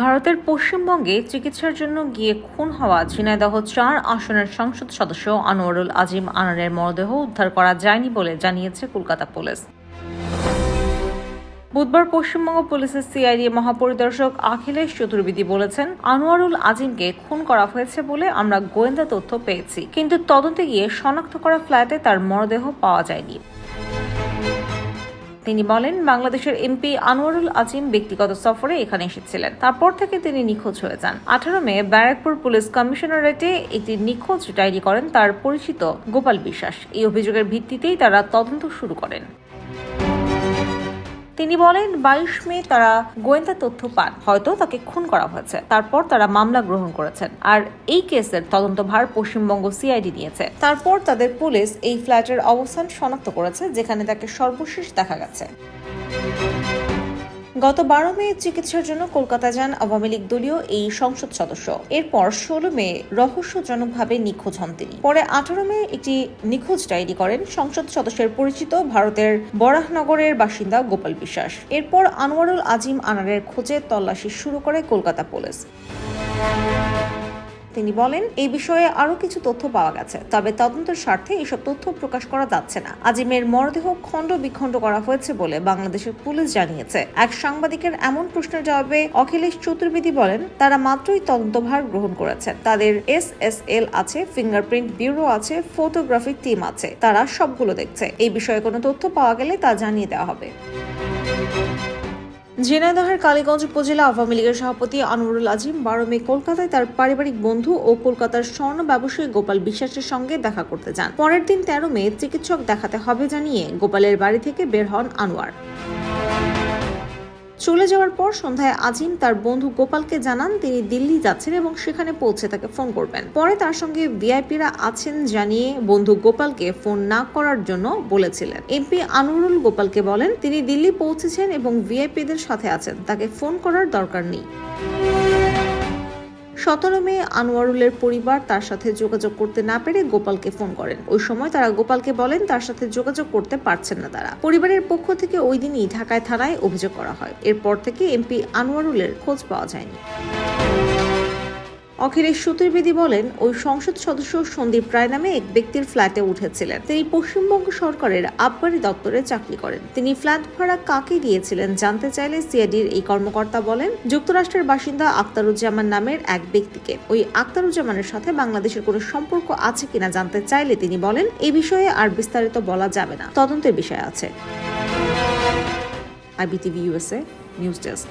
ভারতের পশ্চিমবঙ্গে চিকিৎসার জন্য গিয়ে খুন হওয়া ঝিনাইদহ চার আসনের সংসদ সদস্য আনোয়ারুল আজিম আনারের মরদেহ উদ্ধার করা যায়নি বলে জানিয়েছে কলকাতা পুলিশ। বুধবার পশ্চিমবঙ্গ পুলিশের সিআইডি মহাপরিদর্শক অখিলেশ চতুর্বেদী বলেছেন, আনোয়ারুল আজিমকে খুন করা হয়েছে বলে আমরা গোয়েন্দা তথ্য পেয়েছি, কিন্তু তদন্তে গিয়ে শনাক্ত করা ফ্ল্যাটে তার মরদেহ পাওয়া যায়নি। তিনি বলেন, বাংলাদেশের এমপি আনোয়ারুল আজিম ব্যক্তিগত সফরে এখানে এসেছিলেন। তারপর থেকে তিনি নিখোঁজ হয়ে যান। আঠারো মে ব্যারাকপুর পুলিশ কমিশনারেটে একটি নিখোঁজ ডায়েরি করেন তার পরিচিত গোপাল বিশ্বাস। এই অভিযোগের ভিত্তিতেই তারা তদন্ত শুরু করেন। তিনি বলেন, বাইশ মে তারা গোয়েন্দা তথ্য পান। হয়তো তাকে খুন করা হয়েছে। তারপর তারা মামলা গ্রহণ করেছেন। আর এই কেসের তদন্তভার পশ্চিমবঙ্গ সিআইডি নিয়েছে। তারপর তাদের পুলিশ এই ফ্ল্যাটের অবস্থান শনাক্ত করেছে, যেখানে তাকে সর্বশেষ দেখা গেছে। গত বারো মে চিকিৎসার জন্য কলকাতা যান আওয়ামী লীগ দলীয় এই সংসদ সদস্য। এরপর ষোলো মে রহস্যজনকভাবে নিখোঁজ হন তিনি। পরে আঠারো মে একটি নিখোঁজ ডায়েরি করেন সংসদ সদস্যের পরিচিত ভারতের বরাহনগরের বাসিন্দা গোপাল বিশ্বাস। এরপর আনোয়ারুল আজিম আনারের খোঁজে তল্লাশি শুরু করে কলকাতা পুলিশ। তিনি বলেন এই বিষয়ে আরও কিছু তথ্য পাওয়া গেছে, তবে তদন্তের স্বার্থে এসব তথ্য প্রকাশ করা যাচ্ছে না। আজিমের মরদেহ খণ্ড বিখণ্ড করা হয়েছে বলে বাংলাদেশের পুলিশ জানিয়েছে। এক সাংবাদিকের এমন প্রশ্নের জবাবে অখিলেশ চতুর্বেদী বলেন, তারা মাত্রই তদন্তভার গ্রহণ করেছেন। তাদের এস এস এল আছে, ফিঙ্গারপ্রিন্ট ব্যুরো আছে ফটোগ্রাফি টিম আছে। তারা সবগুলো দেখছে। এই বিষয়ে কোনো তথ্য পাওয়া গেলে তা জানিয়ে দেওয়া হবে। ঝিনাইদহের কালীগঞ্জ উপজেলা আওয়ামী লীগের সভাপতি আনোয়ারুল আজিম বারো মে কলকাতায় তার পারিবারিক বন্ধু ও কলকাতার স্বর্ণ ব্যবসায়ী গোপাল বিশ্বাসের সঙ্গে দেখা করতে যান। পরের দিন তেরো মে চিকিৎসক দেখাতে হবে জানিয়ে গোপালের বাড়ি থেকে বের হন আনোয়ার। চলে যাওয়ার পর সন্ধ্যায় আজিম তার বন্ধু গোপালকে জানান, তিনি দিল্লি যাচ্ছেন এবং সেখানে পৌঁছে তাকে ফোন করবেন। পরে তার সঙ্গে ভিআইপিরা আছেন জানিয়ে বন্ধু গোপালকে ফোন না করার জন্য বলেছিলেন। এমপি আনুরুল গোপালকে বলেন, তিনি দিল্লি পৌঁছেছেন এবং ভিআইপিদের সাথে আছেন, তাকে ফোন করার দরকার নেই। সতেরো মে আনোয়ারুলের পরিবার তার সাথে যোগাযোগ করতে না পেরে গোপালকে ফোন করেন। ওই সময় তারা গোপালকে বলেন, তার সাথে যোগাযোগ করতে পারছেন না তারা। পরিবারের পক্ষ থেকে ওই দিনই ঢাকায় থানায় অভিযোগ করা হয়। এরপর থেকে এমপি আনোয়ারুলের খোঁজ পাওয়া যায়নি। অখিলেশ চতুর্বেদী বলেন, ওই সংসদ সদস্য সন্দীপ রায় নামে এক ব্যক্তির ফ্ল্যাটে উঠেছিলেন। তিনি পশ্চিমবঙ্গ সরকারের আবগারি দপ্তরে চাকরি করেন। তিনি ফ্ল্যাট ভাড়া কাকে দিয়েছিলেন জানতে চাইলে সিআইডির এই কর্মকর্তা বলেন, যুক্তরাষ্ট্রের বাসিন্দা আক্তারুজ্জামান নামের এক ব্যক্তিকে। ওই আক্তারুজ্জামানের সাথে বাংলাদেশের কোনো সম্পর্ক আছে কিনা জানতে চাইলে তিনি বলেন এই বিষয়ে আর বিস্তারিত বলা যাবে না। তদন্তের বিষয় আছে। IBTV USA news desk.